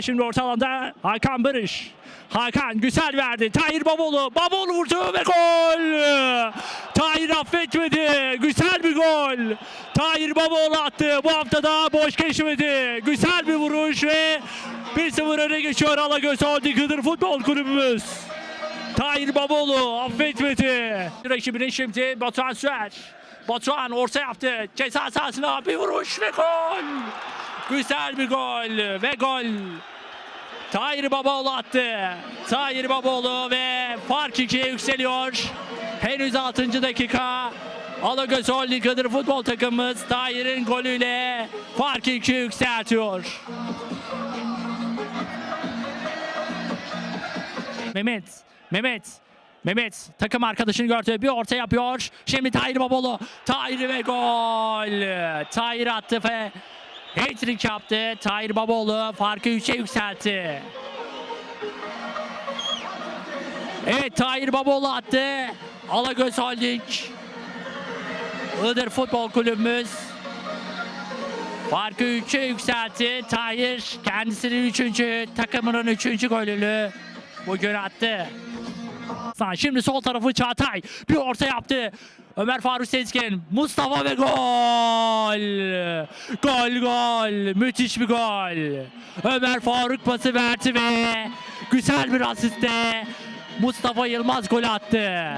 Şimdi orta alanda Hakan Barış. Hakan güzel verdi. Tahir Baboğlu. Baboğlu vurdu ve gol. Tahir affetmedi. Güzel bir gol. Tahir Baboğlu attı. Bu hafta da boş geçmedi. Güzel bir vuruş ve 1-0 öne geçiyor Alagöz Holding Hıdır Futbol Kulübümüz. Tahir Baboğlu affetmedi. Rakibinin şimdi Batuhan Süer. Batuhan orta yaptı. Ceza sahasına bir vuruş ve gol. Güzel bir gol ve gol. Tahir Babaoğlu attı. Tahir Babaoğlu ve fark 2'ye yükseliyor. Henüz 6. dakika. Alagöz Holding Kadir futbol takımımız Tahir'in golüyle fark 2'ye yükseltiyor. Mehmet, Mehmet, Mehmet takım arkadaşını gördü. Bir orta yapıyor. Şimdi Tahir Babaoğlu. Tahir ve gol. Tahir attı ve hat-trick yaptı. Tahir Babaoğlu farkı 3'e yükseltti. Evet Tahir Babaoğlu attı. Alagöz Holding. Iğdır Futbol Kulübümüz Farkı 3'e yükseltti. Tahir kendisinin 3. takımının 3. golünü bugün attı. Şimdi sol tarafı Çağatay. Bir orta yaptı. Ömer Faruk Sezgin. Mustafa ve gol. Gol gol. Müthiş bir gol. Ömer Faruk pası verdi ve güzel bir asiste Mustafa Yılmaz gol attı.